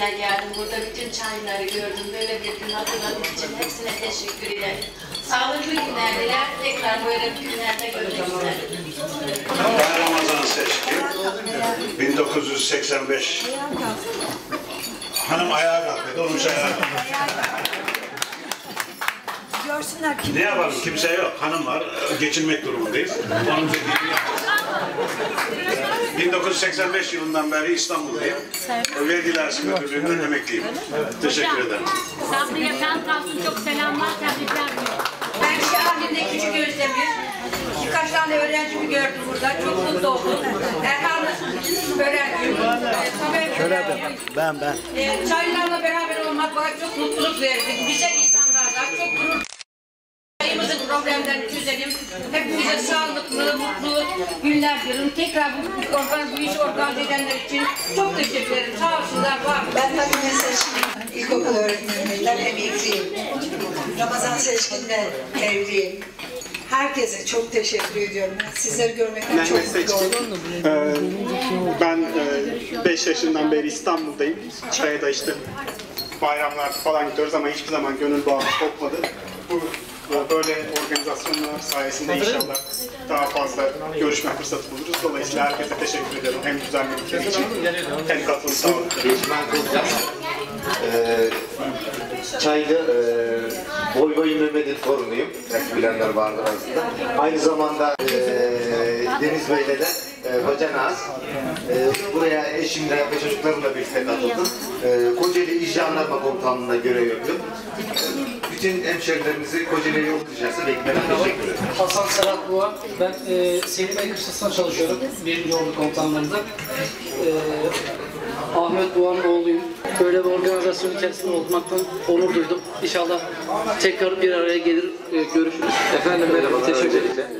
Ben geldim burada bütün çayları gördüm. Böyle bir gün hatırladığım için hepsine teşekkür ederim. Sağlıklı günler diler. Tekrar böyle günlerde görmek isterim. Ben Ramazan Seçkin. 1985. Hanım ayağa kalktı. Dolmuş ayağa Görsünler kim Ne yapalım? Kimse yok. Hanım var. Geçinmek durumundayız. Onun dediğini yapacağız. 1985 yılından beri İstanbul'dayım. Vergi Dairesi Müdürlüğü'nden emekliyim. Teşekkür ederim. Sabriye Kankalsın çok selamlar, tebrikler. Ben Şahin'de küçük Özdemir. Birkaç tane öğrencimi gördüm burada. Çok mutlu oldum. Erkan öğrencim. Tabii öğrencim. Ben ben. E, Çaylarla beraber olmak bana çok mutluluk verdi. Güzel insanlarla çok gurur Çayımızın problemlerini çözelim. Hepimize sağlıklı, mutlu günler diliyorum. Tekrar bu organ, bu işi organize edenler için çok teşekkür ederim. Sağ olsunlar, var. Ben Fadime Seçkin, ilkokul öğretmeninden emekliyim. Ramazan Seçkin'le evliyim. Herkese çok teşekkür ediyorum. Sizleri görmekten çok mutlu oldum. Ee, ben 5 yaşından beri İstanbul'dayım. Çaya da işte bayramlar falan gidiyoruz ama hiçbir zaman gönül bağımız kopmadı. Bu böyle organizasyonlar sayesinde inşallah daha fazla görüşme fırsatı buluruz. Dolayısıyla herkese teşekkür ederim. Hem düzenledikleri için hem katılım sağladıkları için. Ben Kurtar. Ee, Çaylı e, Boy Boy Mehmet'in torunuyum. Belki bilenler vardır aslında. Aynı zamanda e, Deniz Bey'le de e, bacanağız. E, buraya eşimle ve çocuklarımla birlikte katıldım. E, Kocaeli İş Jandarma Komutanlığı'na görev yapıyorum. E, bütün hemşerilerimizi Kocaeli Yol Dışarısı beklemeden teşekkür ederim. Hasan Serhat Buğa. Ben e, Selim Bey çalışıyorum. Birinci Ordu Komutanlığı'nda. E, Ahmet Buğa'nın oğluyum. Böyle bir organizasyon içerisinde olmaktan onur duydum. İnşallah tekrar bir araya gelir, e, görüşürüz. Efendim merhabalar Teşekkür ederim.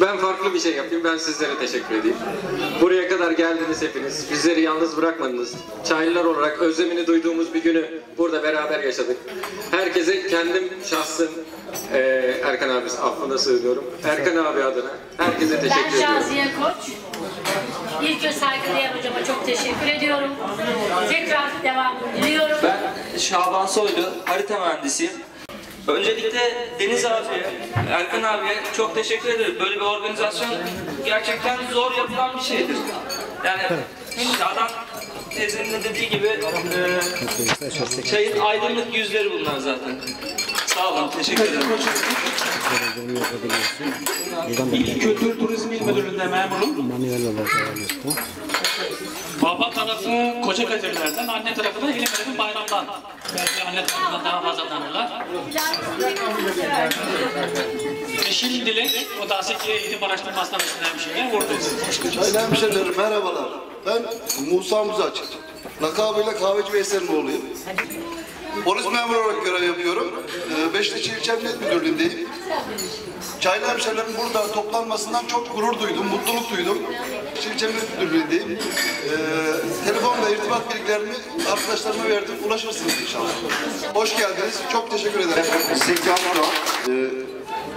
Ben farklı bir şey yapayım, ben sizlere teşekkür edeyim. Buraya kadar geldiniz hepiniz, bizleri yalnız bırakmadınız. Çaylılar olarak özlemini duyduğumuz bir günü burada beraber yaşadık. Herkese kendim şahsım, eee Erkan abi affına sığınıyorum. Erkan abi adına herkese Ben teşekkür ediyorum. Şaziye Koç. İlk ve saygıdeğer hocama çok teşekkür ediyorum. Tekrar devamını diliyorum. Ben Şaban Soylu, harita mühendisiyim. Öncelikle Deniz abiye, Erkan abiye çok teşekkür ederim. Böyle bir organizasyon gerçekten zor yapılan bir şeydir. Yani Şadan teyzenin de dediği gibi e, çayın aydınlık yüzleri bunlar zaten. Sağ olun, teşekkür ederim. İl Kültür Turizm İl Müdürlüğü'nde memurum. Baba tarafı Koca Kadirler'den, anne tarafı da İlimler'in Bayram'dan. Belki anne tarafından daha fazla tanırlar. Yeşil Dilek, o da Aseki Eğitim Araştırma Hastanesi'nden hemşire. Buradayız. Çaylı hemşehrilerim merhabalar. Ben Musa Muzaç. Lakabıyla kahveci Veysel'in oğluyum. Polis memuru olarak görev yapıyorum. Ee, Beşiktaş İlçe Emniyet Müdürlüğü'ndeyim. Çaylı hemşehrilerin burada toplanmasından çok gurur duydum, mutluluk duydum. Emniyet Müdürlüğü'ndeyim. Ee, telefon ve irtibat bilgilerimi arkadaşlarıma verdim. Ulaşırsınız inşallah. Hoş geldiniz. Çok teşekkür ederim. Zekan Doğan. Ee,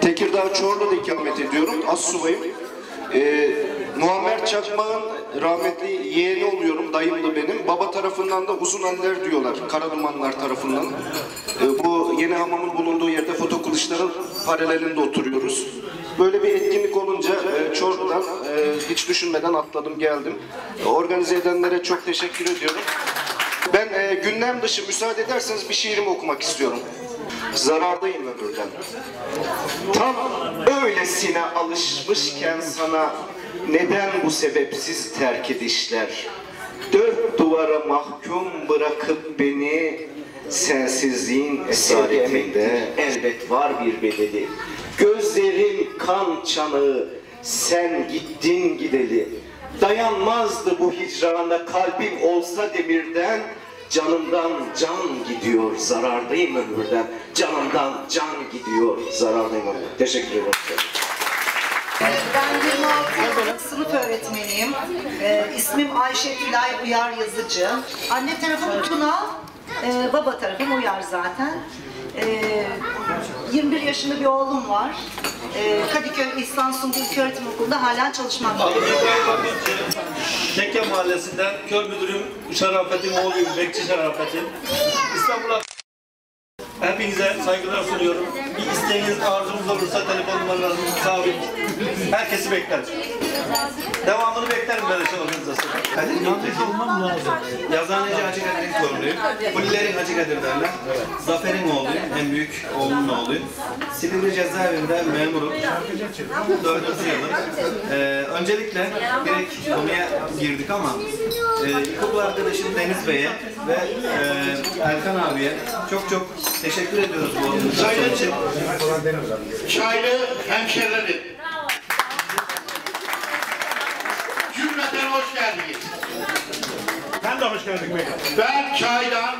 Tekirdağ Çorlu'da ikamet ediyorum. Assubayım. Ee, Muammer Çakmak'ın rahmetli yeğeni oluyorum. Dayım da benim. Baba tarafından da uzun eller diyorlar. Karadumanlar tarafından. Ee, bu yeni hamamın bulunduğu yerde foto kılıçların paralelinde oturuyoruz. Böyle bir etkinlik olunca e, Çorlu'dan e, hiç düşünmeden atladım geldim. Organize edenlere çok teşekkür ediyorum. Ben e, gündem dışı müsaade ederseniz bir şiirimi okumak istiyorum. Zarardayım ömürden. Tam öylesine alışmışken sana neden bu sebepsiz terk edişler? Dört duvara mahkum bırakıp beni sensizliğin esaretinde elbet var bir bedeli. Gözlerim kan çanağı sen gittin gideli. Dayanmazdı bu hicrana kalbim olsa demirden Canımdan can gidiyor, zarardayım ömürden. Canımdan can gidiyor, zarardayım ömürden. Teşekkür ederim. Ben 26 yıllık sınıf öğretmeniyim. Ee, ismim Ayşe Tülay Uyar Yazıcı. Anne tarafım Tuna, e, baba tarafım Uyar zaten. Ee, 21 yaşında bir oğlum var. Ee, Kadıköy İhsan Sungur İlköğretim Okulu'nda halen çalışmaktayım. Tekke Mahallesi'nden kör müdürüm Şerafettin oğluyum, bekçi Şerafettin. İstanbul'a hepinize saygılar sunuyorum. Bir isteğiniz, arzunuz olursa telefon numaralarım sabit. Herkesi beklerim. Devamını beklerim böyle şey organizasyonu. Kadir Mantıklı olmam lazım. Yazaneci Hacı Kadir'in torunuyum. Kulilerin Hacı Kadir derler. Zafer'in oğluyum. En büyük oğlumun oğluyum. Silivri cezaevinde memurum. Dördüncü yılım. Ee, öncelikle direkt konuya girdik ama e, ilkokul arkadaşım Deniz Bey'e ve e, Erkan abiye çok çok teşekkür ediyoruz bu organizasyon için. Çaylı hemşerilerim. De hoş geldin Mega. Ben Çay'dan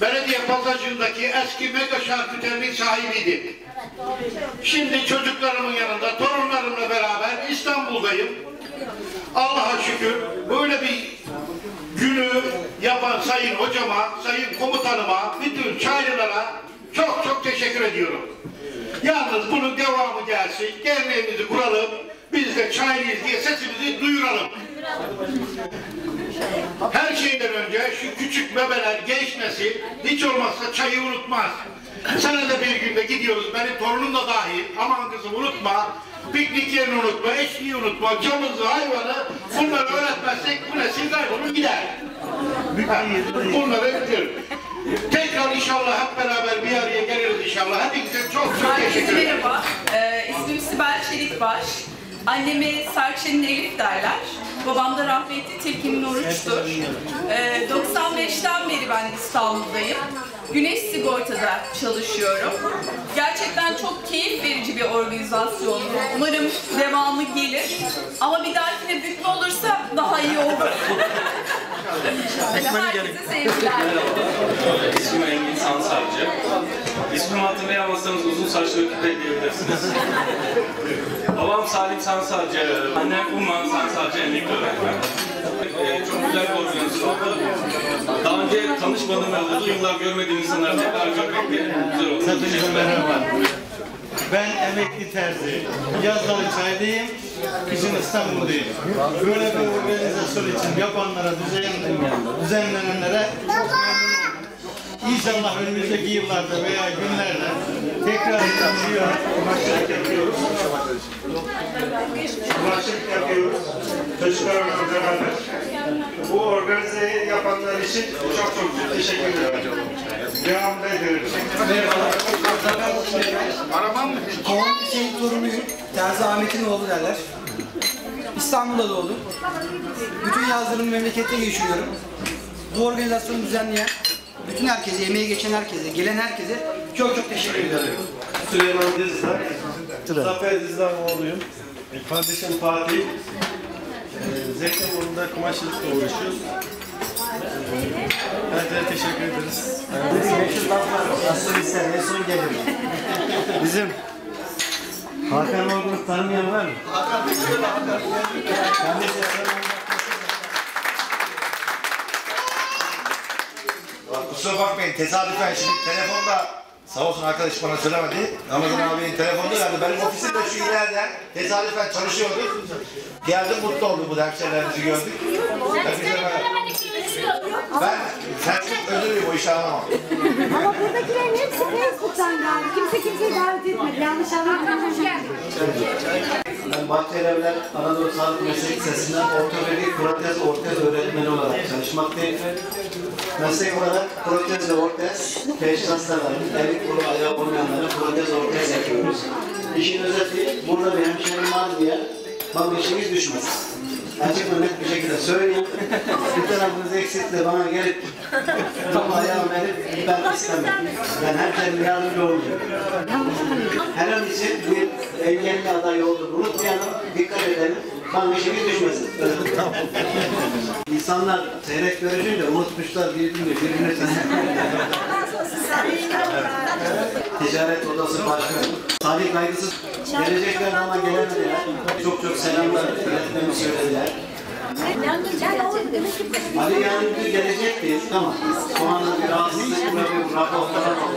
belediye pasajındaki eski mega şarküterinin sahibiydim. Şimdi çocuklarımın yanında, torunlarımla beraber İstanbul'dayım. Allah'a şükür böyle bir günü yapan sayın hocama, sayın komutanıma, bütün Çaylılara çok çok teşekkür ediyorum. Yalnız bunun devamı gelsin, derneğimizi kuralım, biz de Çaylıyız diye sesimizi duyuralım. Her şeyden önce şu küçük bebeler, genç hiç olmazsa çayı unutmaz. Senede bir günde gidiyoruz, benim torunum da dahil. Aman kızım unutma, piknik yerini unutma, eşliği unutma, camızı, hayvanı. Bunları öğretmezsek bu nesil kaybolur gider. Bunları bitir. Tekrar inşallah hep beraber bir araya geliriz inşallah. Hepinize çok çok teşekkür ederim. Ee, ismim Sibel Çelikbaş. Anneme Serçe'nin Elif derler. Babam da rahmetli Tilki'nin Oruç'tur. Ee, 95'ten beri ben İstanbul'dayım. Güneş Sigorta'da çalışıyorum. Gerçekten çok keyif verici bir organizasyondu. Umarım devamı gelir. Ama bir dahakine büyük olursa daha iyi olur. Herkese sevgiler. İsmim Engin Sansarcı. İsmimi hatırlayamazsanız uzun saçlı küpe diyebilirsiniz. Babam Salim Sansarcı, annem Umman Sansarcı emekli öğretmen. Ee, çok güzel bir organizasyon. Daha önce tanışmadığım ve uzun yıllar görmediğim insanları tekrar görmek de güzel oldu. Merhaba. Ben emekli terzi. Yazları çaydayım, kışın İstanbul'dayım. Böyle bir organizasyon için yapanlara, düzen, düzenlenenlere çok. İnşallah önümüzdeki yıllarda veya günlerde tekrar yapıyor, başlık yapıyoruz. Başlık yapıyoruz. Çocuklarımla beraber. Bu organizeyi yapanlar için çok çok teşekkür ederim. Devam ediyoruz. Aramam mı? Kaan Hüseyin torunuyum. Terzi Ahmet'in oğlu derler. İstanbul'da doğdum. Bütün yazlarımı memlekette geçiriyorum. Bu organizasyonu düzenleyen bütün herkese, emeği geçen herkese, gelen herkese çok çok teşekkür ederim. Süleyman Dizdar, Zafer Dizdaroğlu'yum. E, Kardeşim Fatih. E, Zeytinburnu'nda kumaşçılıkla uğraşıyoruz. Herkese teşekkür ederiz. Meşhur laf var. Nasıl ister, en son gelir. Bizim Hakan Orgun'u tanımayan var mı? Hakan Meşhur Hakan. Kusura bakmayın tesadüfen şimdi telefonda sağ olsun arkadaş bana söylemedi. Ramazan abinin telefonu geldi. Benim ofisimde şu ileride tesadüfen çalışıyorduk. Geldim mutlu olduk bu hemşehrilerimizi gördük. Hepinize. Ben işi anlamam. Ama buradakilerin hepsi Facebook'tan geldi. Kimse kimseyi davet etmedi. Yanlış anlamadım. Hoş geldin. Ben Bahçelievler Anadolu Sağlık Meslek Lisesi'nden ortopedi, protez, ortez öğretmeni olarak çalışmaktayım. Meslek olarak protez ve ortez, peş hastaların, eli kolu ayağı olmayanlara protez, ortez yapıyoruz. İşin özeti, burada bir hemşehrim var diye bak işiniz düşmez. Açık ve net bir şekilde söyleyeyim. bir tarafınız eksikle bana gelip top ayağı verip ben istemem. Ben hemşehrim yardımcı olacağım. Her an için bir engelli aday olduğunu unutmayalım, dikkat edelim. Bana işimiz düşmesin. İnsanlar seyrek görüşünce unutmuşlar birbirini, birbirine Ticaret Odası Başkanı. Salih kaygısız gelecekler ama gelemediler. Çok çok selamlar iletmemi söylediler. Ali yarın bir gelecekti ama şu anda bir rahatsızlık bir rapor falan oldu.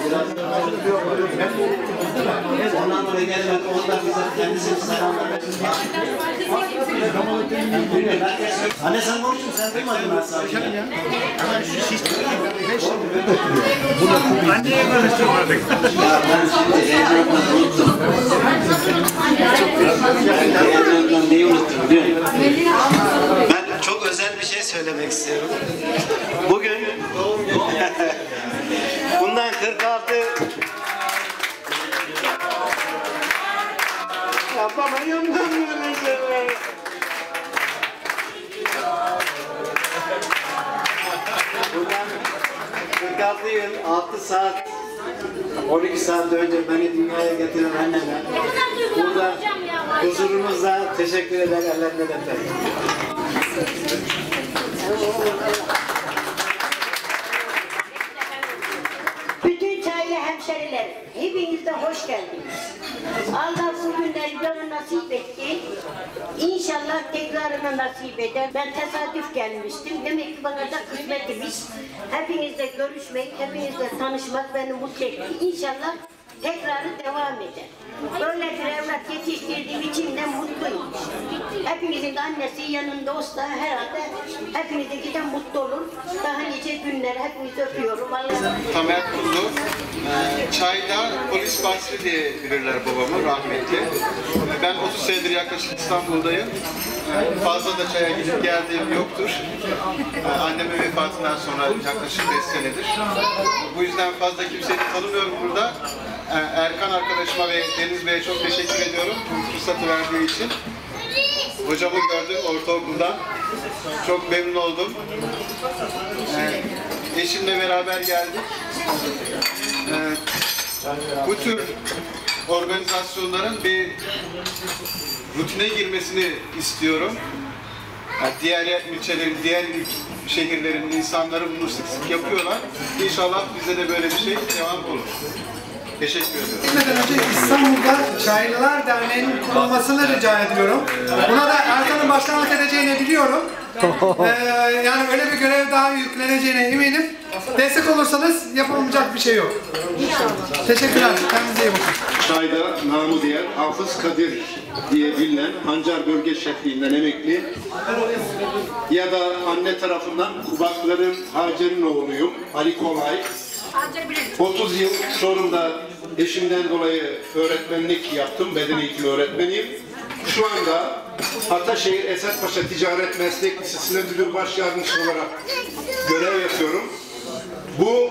Biraz ondan dolayı gelemedi. O da bize kendisini selamlar Anne sen konuştun sen duymadın ben sadece. Anneye konuşturmadık. Ya ben şimdi heyecanla unuttum. Heyecandan neyi unuttum biliyor musun? Ben çok özel bir şey söylemek istiyorum. Bugün bundan 46 Ya baba 46 yıl 6 saat 12 saat önce beni dünyaya getiren anneme burada huzurunuzda teşekkür eder ellerinden öperim. Bütün çaylı hemşeriler, hepiniz de hoş geldiniz. Allah bu günleri nasip etti. İnşallah tekrarını nasip eder. Ben tesadüf gelmiştim. Demek ki bana da kısmetmiş. Hepinizle görüşmek, hepinizle tanışmak beni mutlu etti. İnşallah tekrarı devam eder. Böyle bir evlat yetiştirdiğim için de mutluyum. Hepinizin de annesi yanında olsa herhalde hepinizinkinden mutlu olur. Daha nice günler hepinizi öpüyorum. Allah Tamer Kuzu. Ee, Çayda polis bahsi diye bilirler babamı rahmetli. Ben 30 senedir yaklaşık İstanbul'dayım. Fazla da çaya gidip geldiğim yoktur. Ee, Annemin vefatından sonra yaklaşık 5 senedir. Bu yüzden fazla kimseyi tanımıyorum burada. Ee, Erkan arkadaşıma ve Deniz Bey'e çok teşekkür ediyorum fırsatı verdiği için. Hocamı gördüm ortaokulda. Çok memnun oldum. Ee, eşimle beraber geldik. Ee, bu tür organizasyonların bir rutine girmesini istiyorum. Yani diğer ilçelerin, diğer şehirlerin insanları bunu sık sık yapıyorlar. İnşallah bize de böyle bir şey devam olur. Teşekkür ediyorum. Gitmeden önce İstanbul'da Çaylılar Derneği'nin kurulmasını rica ediyorum. Buna da Erkan'ın başkanlık edeceğini biliyorum. Ee, yani öyle bir görev daha yükleneceğine eminim. Destek olursanız yapılmayacak bir şey yok. Teşekkürler. Kendinize iyi bakın. Çayda namı diğer Hafız Kadir diye bilinen Pancar Bölge Şefliğinden emekli ya da anne tarafından Kubakların Hacer'in oğluyum Ali Kolay. 30 yıl Çorum'da eşimden dolayı öğretmenlik yaptım, beden eğitimi öğretmeniyim. Şu anda Ataşehir Esatpaşa Ticaret Meslek Lisesi'nde müdür baş yardımcısı olarak görev yapıyorum. Bu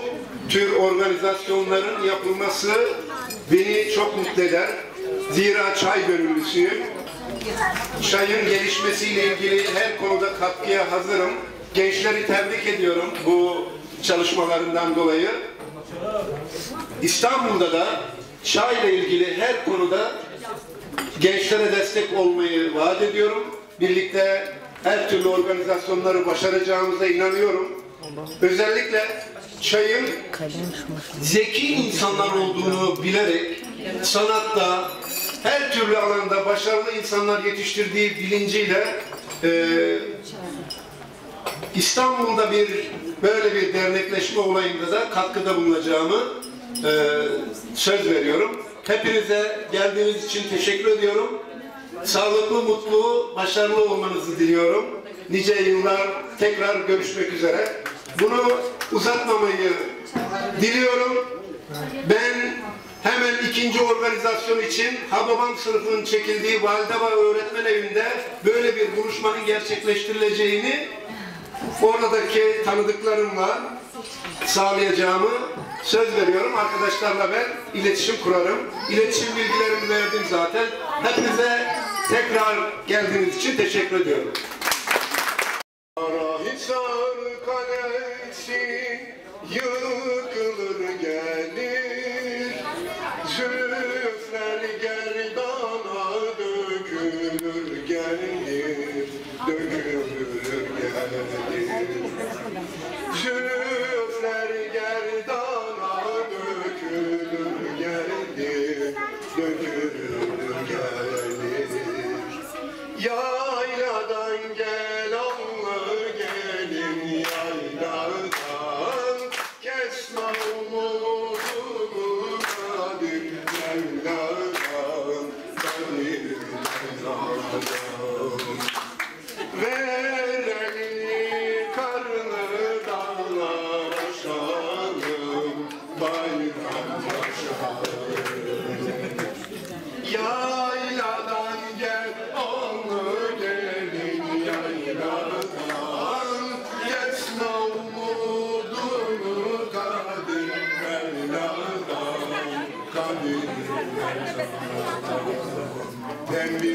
tür organizasyonların yapılması beni çok mutlu eder. Zira çay gönüllüsüyüm. Çayın gelişmesiyle ilgili her konuda katkıya hazırım. Gençleri tebrik ediyorum bu çalışmalarından dolayı. İstanbul'da da çayla ilgili her konuda gençlere destek olmayı vaat ediyorum. Birlikte her türlü organizasyonları başaracağımıza inanıyorum. Özellikle çayın zeki insanlar olduğunu bilerek sanatta her türlü alanda başarılı insanlar yetiştirdiği bilinciyle eee İstanbul'da bir böyle bir dernekleşme olayında da katkıda bulunacağımı e, söz veriyorum. Hepinize geldiğiniz için teşekkür ediyorum. Sağlıklı, mutlu, başarılı olmanızı diliyorum. Nice yıllar tekrar görüşmek üzere. Bunu uzatmamayı diliyorum. Ben hemen ikinci organizasyon için Hababam sınıfının çekildiği Valideba Öğretmen Evi'nde böyle bir buluşmanın gerçekleştirileceğini oradaki tanıdıklarımla sağlayacağımı söz veriyorum. Arkadaşlarla ben iletişim kurarım. İletişim bilgilerimi verdim zaten. Hepinize tekrar geldiğiniz için teşekkür ediyorum. Karahisar kalesi yıkılır gelir Zülüfler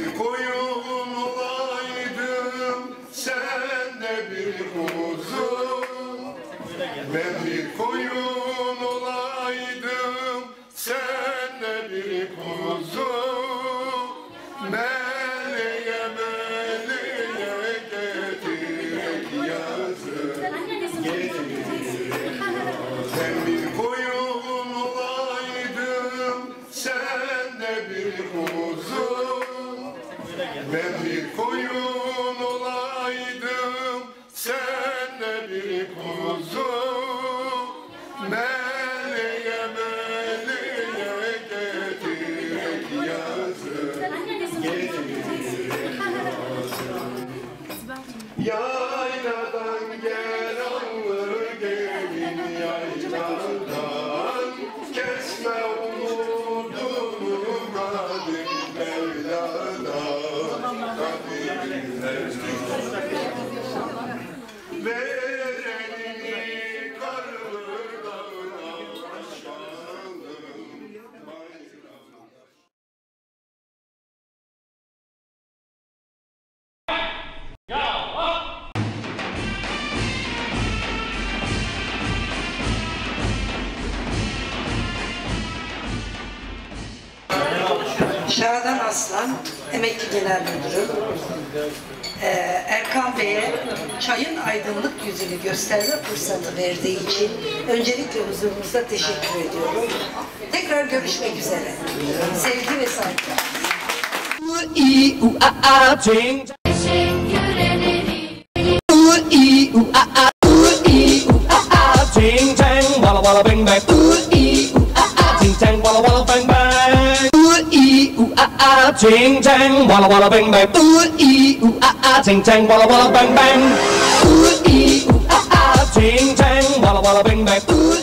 bir koyun olaydım Sen de bir kuzu. Ben bir koyun Ben bir koyun olaydım Sen de bir kuzu. Meleğe emekli genel müdürüm. Ee, Erkan Bey'e çayın aydınlık yüzünü gösterme fırsatı verdiği için öncelikle huzurunuzda teşekkür ediyorum. Tekrar görüşmek üzere. Sevgi ve saygı. Ching chang, walla walla bang bang. Ah ah. Ching chang, walla walla bang bang. Ooh ee ooh ah ah. Ching chang, walla walla bang bang. Ooh ee ooh ah ah. Ching chang, walla walla bang bang. Ooh